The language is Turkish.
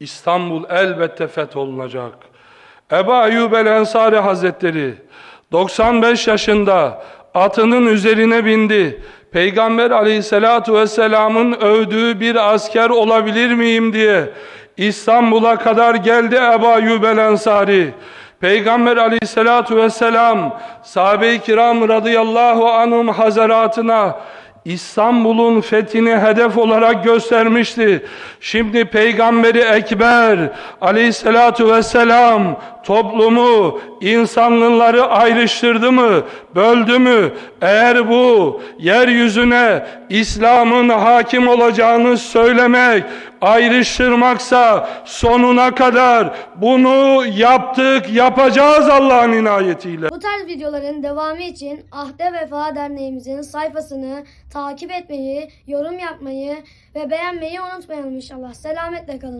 İstanbul elbette fetholunacak. Ebu Eyyub el Ensari Hazretleri 95 yaşında atının üzerine bindi. Peygamber aleyhissalatu vesselamın övdüğü bir asker olabilir miyim diye İstanbul'a kadar geldi Ebu Eyyub el Ensari. Peygamber aleyhissalatu vesselam sahabe-i kiram radıyallahu anhum hazaratına İstanbul'un fethini hedef olarak göstermişti. Şimdi Peygamberi Ekber aleyhissalatu vesselam toplumu, insanlıları ayrıştırdı mı, böldü mü? Eğer bu yeryüzüne İslam'ın hakim olacağını söylemek, ayrıştırmaksa sonuna kadar bunu yaptık, yapacağız Allah'ın inayetiyle. Bu tarz videoların devamı için Ahde Vefa Derneğimizin sayfasını takip etmeyi, yorum yapmayı ve beğenmeyi unutmayalım inşallah. Selametle kalın.